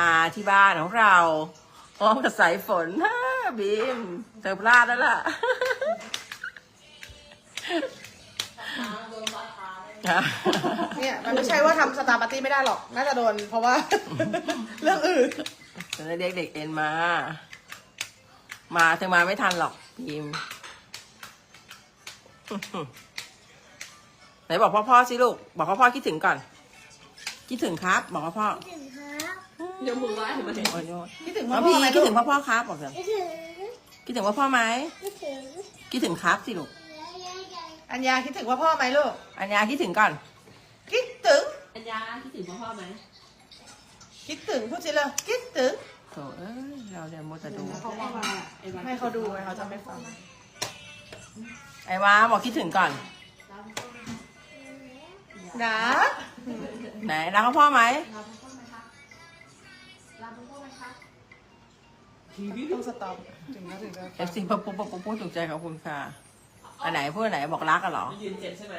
มาที่บ้านของเราพร้อมกับสายฝนฮ่าบีมเธอพลาดแล้วล่ะเนี่ยมันไม่ใช่ว่าทำสตาร์ปาร์ตี้ไม่ได้หรอก น่าจะโดน เพราะว่า เรื่องอื่นฉันจะเรียกเด็กเอ็นมา มาเธอมาไม่ทันหรอกบีมไหนบอกพ่อพ่อสิลูก บอกพ่อพ่อคิดถึงก่อน คิดถึงครับ บอกพ่อพ่อถึงครับ ยกมือไหว้มาเลยโอ้ยโอ้ยคิดถึงน้พ่อองพีพ่อไหมคิดลูถึกงพ่อพ่อครับบอกเถอะไม่ถึงคิดถึงพ่อพ่อไหมไม่ถึงคิดถึงครับสิลูกอัญญาคิดถึงพ่อพ่อไหมลูก อันนี้คิดถึงก่อน คิดถึง อัญญาคิดถึงพ่อพ่อไหมคิดถึงพูดสิเลยคิดถึง โถเอ้ยเราเดี๋ยวมัวแต่ดู เขาก็มาไอ้วันให้เขาดูไงเขาจะไม่ฟัง ไอ้วาบอกคิดถึงก่อน นะ ไหนรักพ่อพ่อไหม ต้องสต็อปถึงนะถึงจะเอฟซีปุ๊บปุ๊บปุ๊บปุ๊บถูกใจขอบคุณค่ะ อันไหนพูดอันไหนบอกรักกันเหรอ ยืนเจ็บใช่ไหม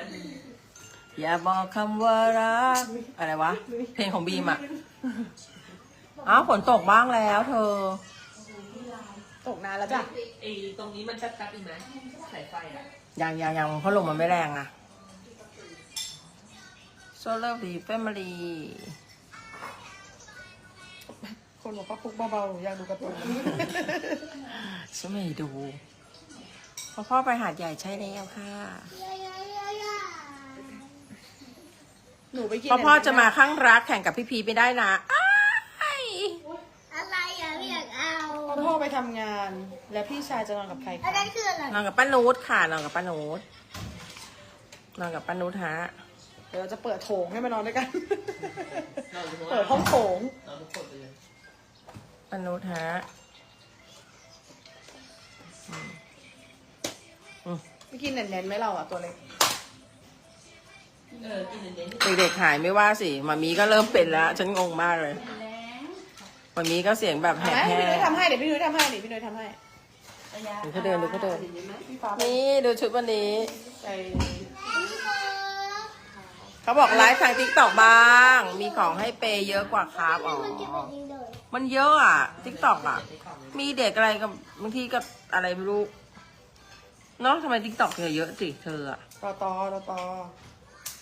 อย่าบอกคำว่ารัก อะไรวะ เพลงของบีมอะ อ้าวฝนตกบ้างแล้วเธอ ตกนานแล้วจ้ะไอ้ตรงนี้มันแป๊บๆอีกไหมสายไฟอะยังยังยังเพราะลมมันไม่แรงอะ So lovely family คนบอกว่าปุ๊กเบาๆอยากดูการ์ตูนฉันไม่ดูพ่อพ่อไปหาดใหญ่ใช่แล้วค่ะ หนูไปกินพ่อพ่อจะมาข้างรักแข่งกับพี่พีไม่ได้นะอ้ายอะไรอะไม่อยากเอาพ่อพ่อไปทำงาน แล้วพี่ชายจะนอนกับใครอัคะนนั้นคืออะไรนอนกับป้านูดค่ะนอนกับป้านูดนอนกับป้านูดฮะเดี๋ยวเราจะเปิดโถงให้มานอนด้วยกันนอนอยู่ข้างเปิล่าดงห้องโถงนอนทุกคนไปเลยป้านูดฮะไม่กินเน้นๆไหมเราอะตัวเล็กเออกินเน้นเด็กๆหายไม่ว่าสิมามีก็เริ่มเป็นแล้ว ฉันงงมากเลยมามีก็เสียงแบบแหเอาบไหมแห้พี่นุ้ยทำให้เดี๋ยวพี่นุ้ยทำให้เดี๋ยวพี่นุ้ยทำให้ดูเขาเดินดูเขาเดินพี่ฟ้านี่ดูชุดวันนี้ใจเขาบอกไลฟ์ทางทิกตอกบ้าง มีของให้เปย์เยอะกว่าครับอ๋อ มันจะเป็นยิงโดยมันเยอะอะทิกตอกอะ มีเด็กอะไรกับบางทีก็อะไรไม่รู้ เนาะทำไมทิกตอกเธอเยอะสิเธออะ ต่อต่อต่อต่อ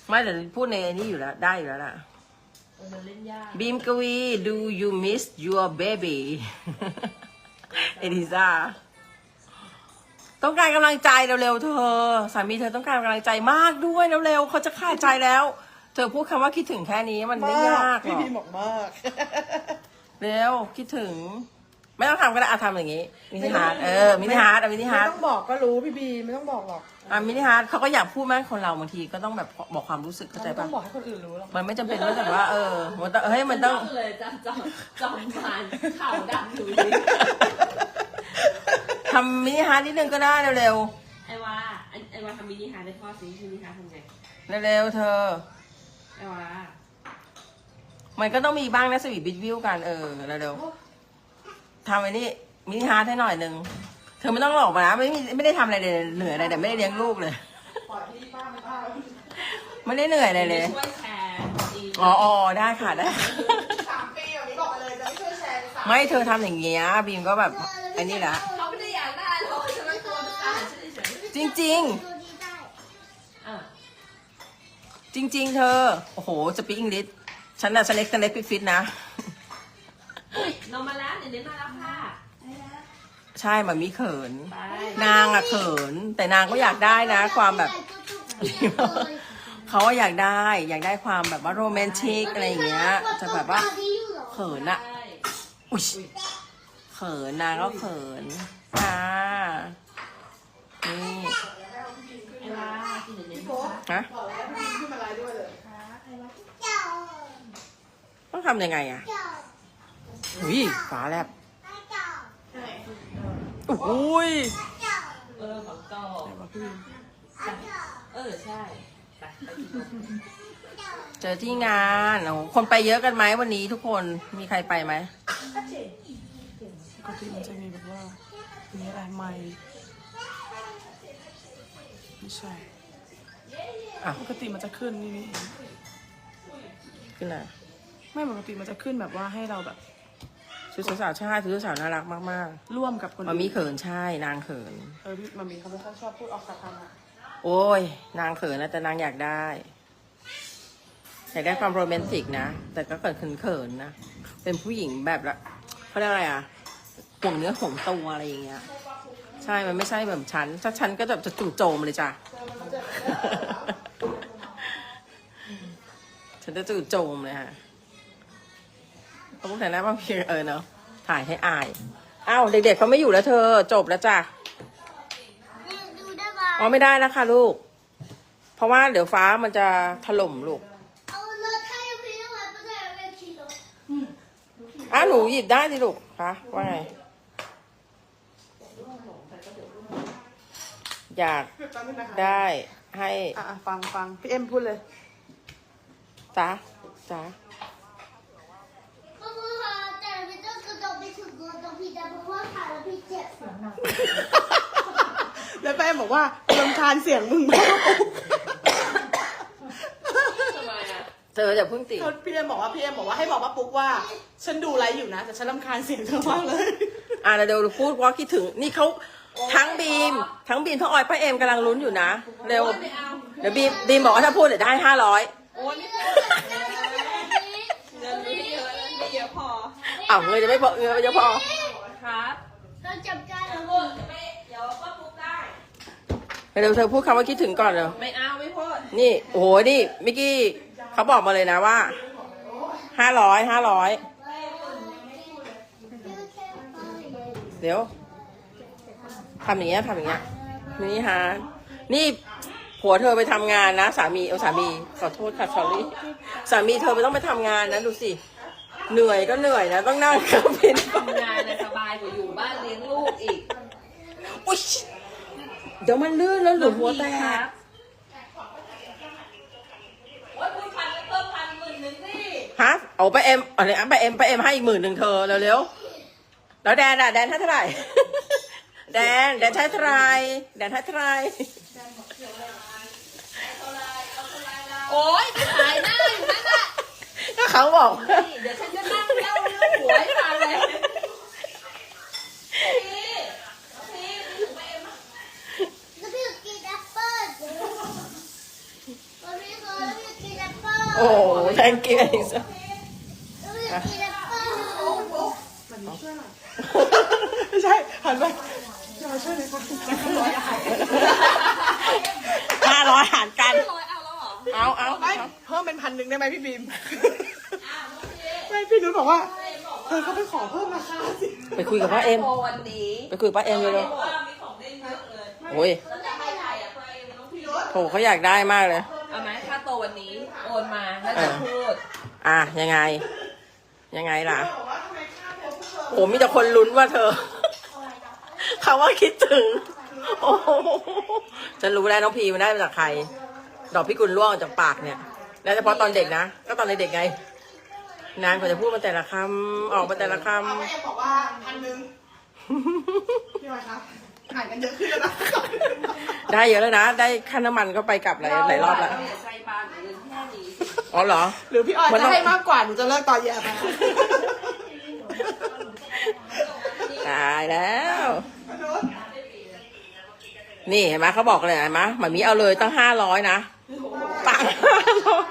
ไม่แต่พูดในนี้อยู่แล้วได้อยู่แล้วล่ะๆเออเล่นยากบีมกวี do you miss your baby เอลิซาต้องการกำลังใจเร็วๆเธอ สามีเธอต้องการกำลังใจมากด้วยเร็วๆเขาจะขาดใจแล้ว เธอพูดคำว่าคิดถึงแค่นี้มันไม่ยากหรพี่อกพีบอกมาก เร็วคิดถึง ไม่ต้องทำก็ได้อาทำอย่างนี้มินิฮาร์ดเออมินิฮาร์ดเอามินิฮาร์ดไม่ต้องบอกก็รู้พี่บีไม่ต้องบอกหรอกอะมินิฮาร์ดเขาก็อยากพูดมากคนเราบางทีก็ต้องแบบบอกความรู้สึกเข้าใจไม่ต้ปะองบอกให้คนอื่นรู้หรอกมันไม่จำเป็นว่าแต่ว่าเออมันต้องเฮ้ยมันต้อง เลยจำจำจำผ่านข่าวดังอยู่ทำมินิฮาร์ดนิดนึงก็ได้เร็วไอ้ว่าไอ้ไอ้ว่าทำมินิฮาร์ดได้พ่อสิมินิฮาร์ดทำไงๆเร็วๆเธอ ไอ้ว่า มันก็ต้องมีบ้างนะสวีทบิดวิวกันเออเร็วๆทำไอ้นี่มินิฮาร์ดให้หน่อยนึงเธอไม่ต้องหลอกมานะไม่มีไม่ได้ทำอะไรเลยเหนื่อยอะไรแต่ไม่ได้เลี้ยงลูกเลยปล่อยพี่ป้าไม่ป้าไม่ได้เหนื่อยอะไรเลย ช่วยแชร์ดีอ๋ออ๋อได้ค่ะได้ สามปีแบบนี้บอกมาเลยจะไม่ช่วยแชร์เลยสามไม่เธอทำอย่างเงี้ยบีมก็แบบไอ้นี่แหละเขาไม่ได้อยากได้หรอกฉันเป็นตัวประกันฉันเฉยจริงดูดีได้ๆอะๆจริง ๆ เธอ โอ้โหสปีอังกฤษ ฉันน่ะสเล็กสเล็กฟิตฟิตๆนะนอนมาแล้วเดี๋ยวนี้มาแล้วค่ะ ใช่มันมีเขิน ไปนางอะเขิน แต่นางก็อยากได้นะ ความแบบ เขาว่าอยากได้ อยากได้ความแบบว่าโรแมนติกอะไรอย่างเงี้ย จะแบบว่าเขินอะใช่อุ้ยเขินนางก็เขินอ่านี่ไอ้ว่ากินเดี๋ยวนี้นะคะฮะ บอกแล้วพี่บีขึ้นมาไลฟ์ด้วยเลย เจ้า ต้องทำยังไงอะเจ้าอุ้ยฝาแลบเจ้าอุ้ยเจ้าเออของเก่าเจ้าเออใช่ไปไปกินนมเจอที่งานโอ้โหคนไปเยอะกันไหมวันนี้ทุกคนมีใครไปไหมปกติมันจะมีแบบว่ามีอะไรใหม่ไม่ใช่อะปกติมันจะขึ้นนี่นี่เองขึ้นไหน ไม่ปกติมันจะขึ้นแบบว่าให้เราแบบชุดสาวๆใช่ชุดสาวๆน่ารักมากร่วมกับคนๆมามีเขินใช่นางเขิน เออพี่มามีเขาไม่ค่อยชอบพูดออกสะพานอะโอ้ย นางเขินนะแต่นางอยากได้อยากได้ความโรแมนติกนะ แต่ก็เกิดเขินๆนะ เป็นผู้หญิงแบบละเขาเรียกอะไรอะห่วงเนื้อห่วงตัวอะไรอย่างเงี้ย ใช่ มันไม่ใช่แบบฉัน ถ้าฉันก็แบบจะจู่โจมเลยจ้ะ ฉันจะจู่โจมเลยฮะ เขาพูดแต่หน้าบางพีเออเนาะถ่ายให้อายอ้าวเด็กๆเขาไม่อยู่แล้วเธอ จบแล้วจ้ะดูได้ไหมอ๋อไม่ได้แล้วค่ะลูก เพราะว่าเดี๋ยวฟ้ามันจะถล่มลูกเอาเลยถ้ายังไม่ได้ไว้ไม่ได้ไม่คิดหรอกอ้าวหนูหยิบได้สิลูกคะว่าไงอยากแป๊บนึงนะคะได้ให้อะอะฟังฟังพี่เอ็มพูดเลย จ้าจ้า ก็คือว่าแต่ไม่ต้องกระโดดไปถึงตัวตรงพี่แต่เพราะว่าขา แล้วพี่เจ็บแล้วป้าเอ็มบอกว่าลำคาญเสียงมึงมากทำไมอะเธออย่าเพิ่งติพี่เอ็มบอกว่าพี่เอ็มบอกว่าให้บอกว่าปุ๊กว่า ฉันดูไลฟ์อยู่นะ แต่ฉันลำคาญเสียงเธอมากเลย อ่าเดี๋ยวพูดว่าคิดถึงนี่เขาทั้งบีม ทั้งบีมทั้งออยป้าเอมกำลังลุ้นอยู่นะ เร็วไม่เอาเดี๋ยวบีมบีมบอกว่าถ้าพูดเดี๋ยวได้ห้าร้อยโอ้ยไม่เงินไม่เยอะแล้วไม่เยอะพออ้าวเงินจะไม่พอเงินจะพอครับ เราจับกันเดี๋ยวพูดจะไม่เดี๋ยวก็ปุ๊บได้เดี๋ยวเธอพูดคำว่าคิดถึงก่อนเร็วไม่เอาไม่พูดนี่โอ้โหนี่มิกกี้เขาบอกมาเลยนะว่าห้าร้อยห้าร้อยเดี๋ยวทำอย่างเงี้ยทำอย่างเงี้ยนี่ฮะนี่ผัวเธอไปทำงานนะ สามีเอาสามีขอโทษค่ะ sorry สามีเธอไปต้องไปทำงานนะ ดูสิ เหนื่อยก็เหนื่อยนะ ต้องนั่งเครื่องบินทำงานนะสบายกว่าอยู่บ้านเลี้ยงลูกอีกอุ๊ยเดี๋ยวมันลื่นแล้วหรือหัวแตครักบโอ้ยพูดพันแล้วเพิ่มพันหมื่นหนึ่งสิฮะเอาไปเอ็มอะไรอะไปเอ็มไปเอ็มให้อีกหมื่นหนึ่งเธอเร็วๆแล้วแดนอะแดนให้เท่าไหร่ แดนแดนให้เท่าไหร่แดนให้เท่าไหร่โอ้ยขายหน้าอยู่นั่นน่ะก็เขาบอกนี่เดี๋ยวฉันจะนั่งเล่าเรื่องหัวให้ฟังเลยพี่พี่ถึงไปเอ็ม แล้วพี่กินแอปเปิ้ลวันนี้เขาแล้วพี่กินแอปเปิ้ล โอ้โห thank you แล้วพี่กินแอปเปิ้ลไม่ใช่หันไปจะมาช่วยเลยค่ะห้าร้อยหารกันร้อยเอาแล้วเหรอเอาเอาไม่เพิ่มเป็นพันหนึ่งได้ไหมพี่บีมไม่พี่นุ้ยบอกว่าเธอก็ไปขอเพิ่มราคาสิไปคุยกับป้าเอ็มโปรวันนี้ไปคุยกับป้าเอ็มเลยเห็เร็นวว่ามีของเล่นเยอะเลยโอ้ยแล้วจะให้ใครอะใครน้องพี่รถโถเขาอยากได้มากเลย แล้วจะพูด อะยังไง ยังไงล่ะโอ้มีแต่คนลุ้นว่าเธอ เขาว่าคิดถึง โอ้โหฉันรู้แล้วน้องพีมันได้มาจากใคร ดอกพิกุลร่วงออกจากปากเนี่ย แล้วเฉพาะตอนเด็กนะ ก็ตอนเด็กๆไง นานกว่าจะพูดมาแต่ละคำออกมาแต่ละคเอาป้าเอ็มบอกว่าพันหนึ่งำพี่ออยคะห่างกันเยอะขึ้นแล้วนะได้เยอะแล้วนะ ได้ค่าน้ำมันก็ไปกลับหลายหลายรอบแล้วเาอย่าใจบางเงินแค่นี้ อ๋อเหรอ หรือพี่ออยมันต้จะอง ให้มากกว่าหนูจะเลิกต่อแย่ไปตายแล้ว นี่เห็นไหมเขาบอกเลยเห็นไหมหมามีเอาเลยตั้งห้าร้อยนะปังห้าร้อย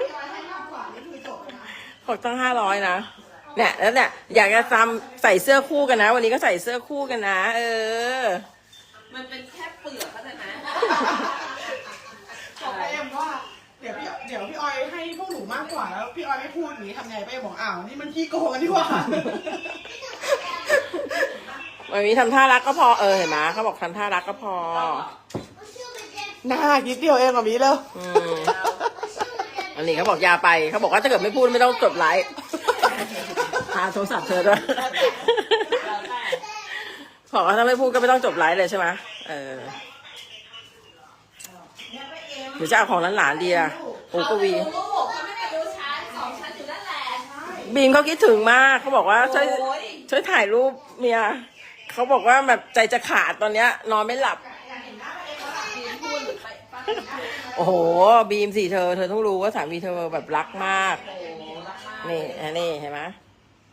บอกตั้งห้าร้อยนะเนี่ยแล้วเนี่ยอยากจะทำใส่เสื้อคู่กันนะ วันนี้ก็ใส่เสื้อคู่กันนะ เออ มันเป็นแค่เปลือกเข้าใจไหม บอกป้าเอ็มว่าเดี๋ยวพี่เดี๋ยวพี่ออยให้พวกหนู มากกว่าแล้วพี่ออยไม่พูดอย่างนี้ทำไงป้าเอ็มบอกอ้าวนี่มันขี้โกงกันดีกว่า วันนี้ทำท่ารักก็พอเออเห็นไหมเขาบอกทำท่ารักก็พอ หน้าคิดเดียวเองกับมีแล้วอืมอันนี้เขาบอกอยาไปเขาบอกว่าถ้าเกิดไม่พูดไม่ต้องจดไลฟ์พาโทรศัพท์เธอด้วยบอกว่าถ้าไม่พูดก็ไม่ต้องจบไลฟ์เลยใช่ไหมเออหรือจะเอาของหลานๆดีอะโอ้กวีลูกก็ไม่ไปดูชั้นสองชั้นอยู่นั่นแหละ บีมเขาคิดถึงมากเขาบอกว่าช่วยโอ้ย ช่วยถ่ายรูปเมียเขาบอกว่าแบบใจจะขาดตอนเนี้ย นอนไม่หลับยืนพูดหรือไปป้าพูดโอ้โห บีมสิเธอ เธอต้องรู้ว่าสามีเธอแบบรักมากโอ้โหรักมากนี่อันนี้เห็นไหม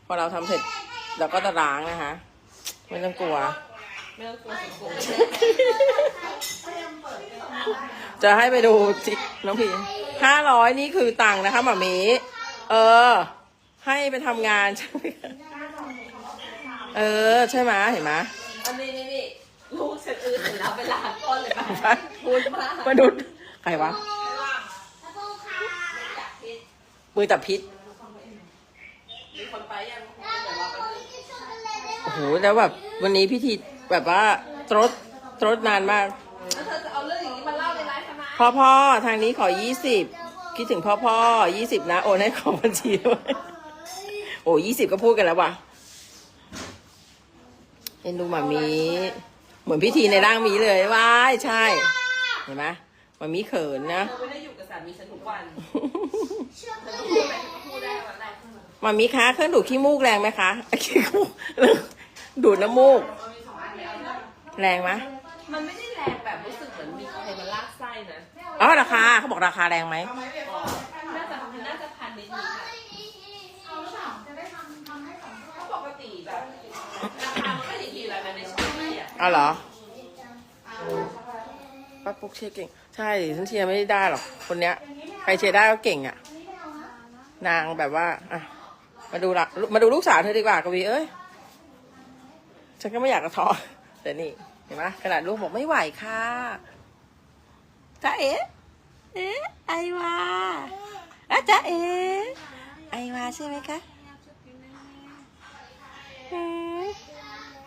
พอเราทำเสร็จเราก็จะล้างนะคะไม่ต้องกลัว ไม่ต้องกลัวสังคมจะให้ไปดูจิน้องพีห้าร้อยนี่คือตังค์นะคะหมามี เออ ให้ไปทำงานใช่ไหมคะเออ ใช่ไหมเห็นไหมอันนี้นี่นี่ลูกฉันอือเสร็จแล้วไปล้างก้นเลยไปพูดมากมนุษย์ใครวะแล้วก็ค่ะอยากพิษมือจับพิษมีคนไปยังแล้วเดี๋ยวก็รอแป๊บนึงกินช็อกโกแลตได้ไหมโอ้โหแล้วแบบวันนี้พิธีแบบว่าตรดตรดนานมาก แล้วเธอจะเอาเรื่องอย่างนี้มาเล่าในไลฟ์ทำไมพ่อพ่อทางนี้ขอยี่สิบคิดถึงพ่อพ่อยี่สิบนะ โอนให้ของบัญชีด้วย โอ้ยี่สิบก็พูดกันแล้วว่ะเอ็นดูหมามีเหมือนพิธีในร่างมีเลยว้ายใช่ เห็นไหมหมามีเขินนะเธอไม่ได้อยู่กับสามีฉันทุกวันช็อกโกพูดแลไปตพูดได้วันแรกหมามีคะเครื่องดูดขี้มูกแรงไหมคะขี้มูกดูดน้ำมูก แรงไหมมันไม่ได้แรงแบบรู้สึกเหมือนมีใครมาลากไส้นะอ๋อราคาเขาบอกราคาแรงไหม น่าจะน่าจะพันนิดนึงค่ะเพราะปกติแบบราคามันก็ อย่างนี้แหละเหรอป้าปุ๊กเชียร์เก่ง ใช่ฉันเชียร์ไม่ได้หรอก คนเนี้ย ใครเชียร์ได้ก็เก่งอะ นางแบบว่า อะ มาดูละมาดูลูกสาวเธอดีกว่ากวีเอ้ย ฉันก็ไม่อยากกระท้อแต่นี่ เห็นไหมขนาดลูกบอกไม่ไหวค่ะจ้าเอ๋เอ๊ะไอวาอะจ้าเอ๋ไอวาใช่ไหมคะ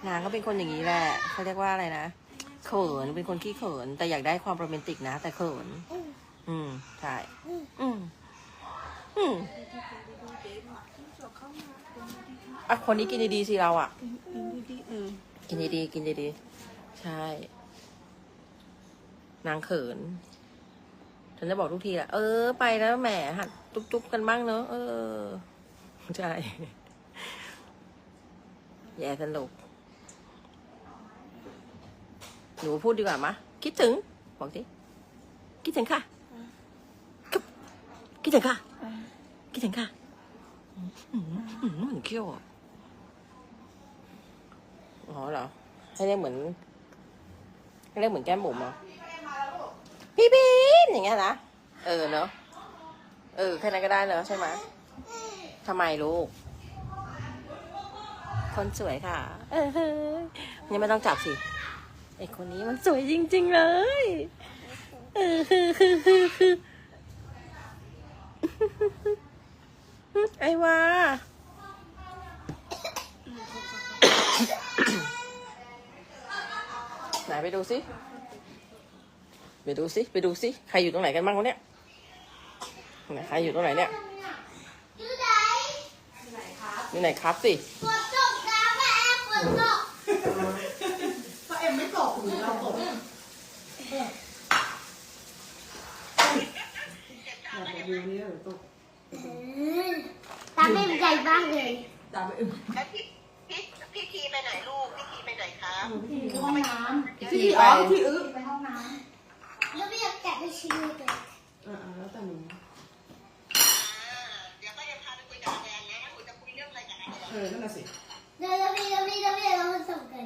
นางก็เป็นคนอย่างนี้แหละเขาเรียกว่าอะไรนะเขินเป็นคนขี้เขิน แต่อยากได้ความโรแมนติกนะ แต่เขิน อืมใช่อืมอืมอะคนนี้กินดีๆสิเราอะ กินดีๆกินดีๆใช่ นางเขินฉันจะบอกทุกทีแหละเออไปแล้วแหมหัดจุ๊บๆกันบ้างเนอะเออใช่แย่สนุก หนูพูดดีกว่ามะ คิดถึง บอกสิคิดถึงค่ะครับคิดถึงค่ะ คิดถึงค่ะอืมอืมเหมือนเขี้ยวอะอ๋อเหรอ ให้เรียกเหมือนให้เรียกเหมือนแก้มบุ๋มเหรอพี่บีนอย่างเงี้ยนะ เออเนอะเออแค่นั้นก็ได้เนอะใช่ไหมทำไมลูก คนสวยค่ะ เออยังไม่ต้องจับสิ ไอคนนี้มันสวยจริง ๆ เลยเออไอวาไหนไปดูสิ ไปดูสิ ไปดูสิ ใครอยู่ตรงไหนกันบ้างวะเนี่ยไหนใครอยู่ตรงไหนเนี่ย อยู่ไหนอยู่ไหนครับสิฝนตกนะแม่ฝนตกเอ็มไม่ตกหรือเราตก ตาไม่ใหญ่บ้างเลยแล้วพี่พี่พี่ทีไปไหนลูก พี่ทีไปไหนคะพี่ทีไปที่อื้อแล้วไม่อยากแกะไปชิมเลยอ่าแล้วแต่หนูอ่าเดี๋ยวก็จะพาไปคุยกับอาแดนนะหนูจะคุยเรื่องอะไรกับอาแดนเออนั่นน่ะสิเดี๋ยวเราพี่เราพี่เราพี่เรามาส่งกัน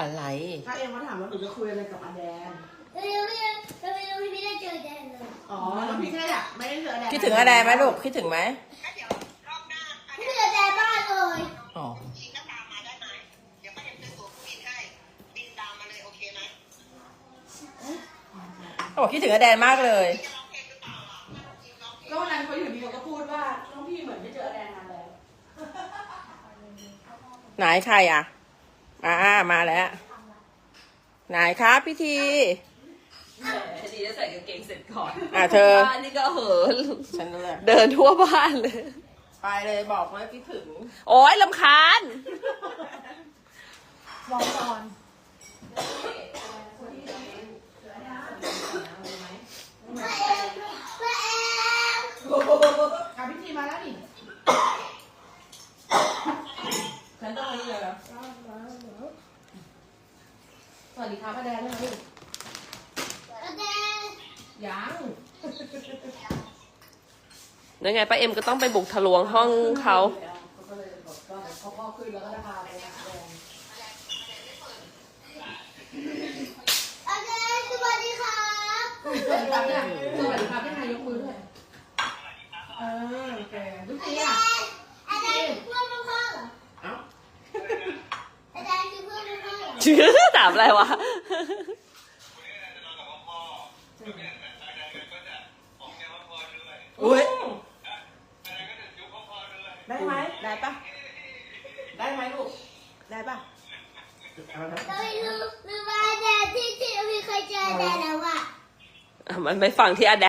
อะไร ถ้าเอ็มมาถามว่าหนูจะคุยอะไรกับอาแดนเดี๋ยวพี่เราพี่เราพี่ไม่ได้เจอแดนเลย อ๋อแล้วพี่แค่อยากไม่ได้เจออาแดนคิดถึงอาแดนไหมลูกคิดถึงไหมก็เดี๋ยวรอบหน้าอาไม่แดนเจอแดนบ้านเลยอ๋อทีก็ตามมาได้ไหมเดี๋ยวป้าเอ็มจะส่งบินให้บินตามมาเลยโอเคไหมเขาบอกคิดถึงอาแดนมากเลยจะร้องเพลงหรือเปล่าอะจริงร้องเพลงก็วันนั้นเขาอยู่ดีเขาก็พูดว่าน้องพี่เหมือนไม่เจออาแดนนานแล้วไหนใครอะอ่ามาแล้ว ไหนครับพี่ทีแหมดี จะใส่กางเกงเสร็จก่อนอะเธอ บ้านนี่ก็เหินฉันรู้เลยเดินทั่วบ้านเลย ไปเลยบอกว่าคิดถึงโอ๊ยลำคาญแม่แอมแม่แอมอะพี่ทีมาแล้วนี่ฉันต้องนี้เลยสวัสดีครับอาแดนเลยแดน ยังแล้วไงป้าเอ็มก็ต้องไปบุกทะลวงห้องเขาเขาก็เลยบอกว่าเขาก็อคืนแล้วก็จะพาไปหาแดงอาจารย์สวัสดีครับสวัสดีครับเนี่ยสวัสดีครับพี่นายยกมือด้วยเออโอเคลูกอาเตี้ยจารย์อาจารย์คือเพื่อนพ่อเหรอเอ้าอาจารย์คือเพื่อนพ่อเหรอชื่อถามอะไรวะ อุ้ยได้ไหมได้ปะได้ไหมลูก ได้ปะเอาละเราลืมลืมว่าอาจารย์ที่ที่เราเคยเจออาจารย์แล้วอะมันไปฟังที่อด